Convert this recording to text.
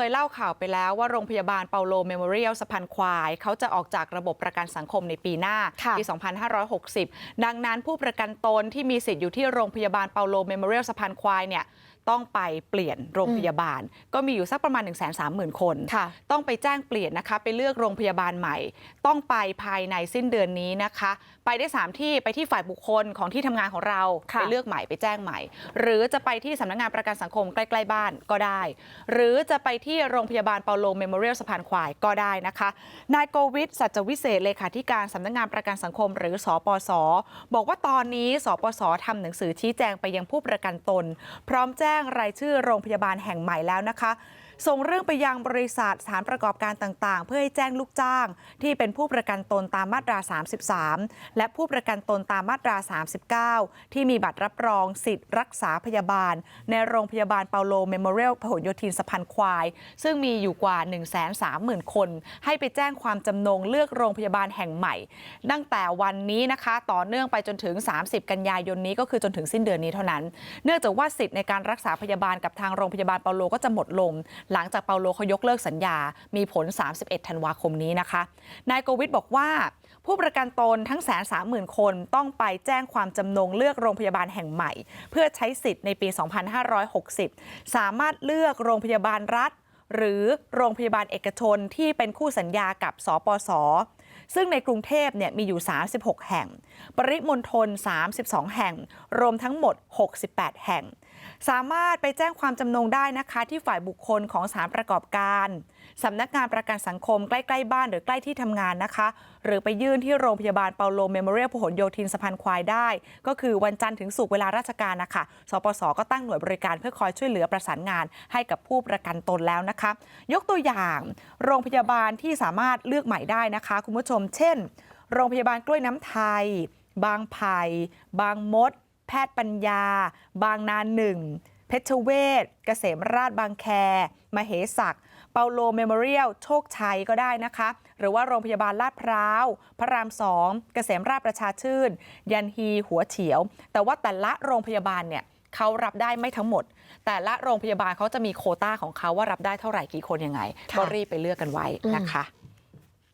เคยเล่าข่าวไปแล้วว่าโรงพยาบาลเปาโลเมโมเรียลสะพานควายเขาจะออกจากระบบประกันสังคมในปีหน้าค่ะปี 2560 ดังนั้นผู้ประกันตนที่มีสิทธิ์อยู่ที่โรงพยาบาลเปาโลเมโมเรียลสะพานควายเนี่ยต้องไปเปลี่ยนโรงพยาบาล ก็มีอยู่สักประมาณ 1 3 0 0 0 0 คนค่ะต้องไปแจ้งเปลี่ยนนะคะ ไปเลือกโรงพยาบาลใหม่ ต้องไปภายในสิ้นเดือนนี้นะคะ ไปได้ 3 ที่ไปที่ฝ่ายบุคคลของที่ทำงานของเราค่ะไปเลือกใหม่ไปแจ้งใหม่ หรือจะไปที่สำนักงานประกันสังคมใกล้ ๆ บ้านก็ได้ หรือจะไปที่ที่โรงพยาบาลเปาโลเมโมเรียลสะพานควายก็ได้นะคะนายโกวิทสัจวิเศษเลขาธิการสำนักงานประกันสังคม หรือสอปสบอกว่าตอนนี้สปสทำหนังสือชี้แจงไปยังผู้ประกันตน พร้อมแจ้งรายชื่อโรงพยาบาลแห่งใหม่แล้วนะคะ ส่งเรื่องไปยังบริษัทสถานประกอบการต่างๆเพื่อให้แจ้งลูกจ้าง ที่เป็นผู้ประกันตนตามมาตรา 33 และผู้ประกันตนตามมาตรา 39 ที่มีบัตรรับรองสิทธิ์รักษาพยาบาล ในโรงพยาบาลเปาโลเมโมเรียลพหลโยธินสะพานควาย ซึ่งมีอยู่กว่า 130,000 คน ให้ไปแจ้งความจำนงเลือกโรงพยาบาลแห่งใหม่ ตั้งแต่วันนี้นะคะต่อเนื่องไปจนถึง 30 กันยายนนี้ก็คือจนถึงสิ้นเดือนนี้เท่านั้น เนื่องจากว่าสิทธิ์ในการรักษาพยาบาลกับทางโรงพยาบาลเปาโลก็จะหมดลงหลังจากเปาโลเขายกเลิกสัญญามีผล 31 ธันวาคมนี้นะคะนายโกวิทบอกว่า ผู้ประกันตนทั้งแสนสามหมื่นคนต้องไปแจ้งความจำนงเลือกโรงพยาบาลแห่งใหม่ เพื่อใช้สิทธิ์ในปี 2560 สามารถเลือกโรงพยาบาลรัฐ หรือโรงพยาบาลเอกชนที่เป็นคู่สัญญากับสปสซึ่งในกรุงเทพเนี่ยมีอยู่ 36 แห่ง ปริมณฑล32 แห่ง รวมทั้งหมด 68 แห่งสามารถไปแจ้งความจำนงได้นะคะที่ฝ่ายบุคคลของสถารประกอบการสำนักงานประกันสังคมใกล้ๆบ้านหรือใกล้ที่ทำงานนะคะ หรือไปยื่นที่โรงพยาบาลเปาโลเมโมเรียลพหลโยธินสะพานควายได้ ก็คือวันจันทร์ถึงศุกร์เวลาราชการนะคะสปสก็ตั้งหน่วยบริการเพื่อคอยช่วยเหลือประสานงานให้กับผู้ประกันตนแล้วนะคะ ยกตัวอย่างโรงพยาบาลที่สามารถเลือกใหม่ได้นะคะ คุณผู้ชม เช่น โรงพยาบาลกล้วยน้ำไทย บางไผ่บางมด แพทย์ปัญญาบางนาหนึ่งเพชรเวศเกษมราชบางแคมเหศักดิ์เปาโลเมโมเรียลโชคชัยก็ได้นะคะ หรือว่าโรงพยาบาลลาดพร้าว พระรามสองเกษมราชประชาชื่น ยันฮีหัวเฉียว แต่ว่าแต่ละโรงพยาบาลเนี่ยเขารับได้ไม่ทั้งหมด แต่ละโรงพยาบาลเขาจะมีโคต้าของเขาว่ารับได้เท่าไหร่กี่คนยังไง ก็รีบไปเลือกกันไว้นะคะ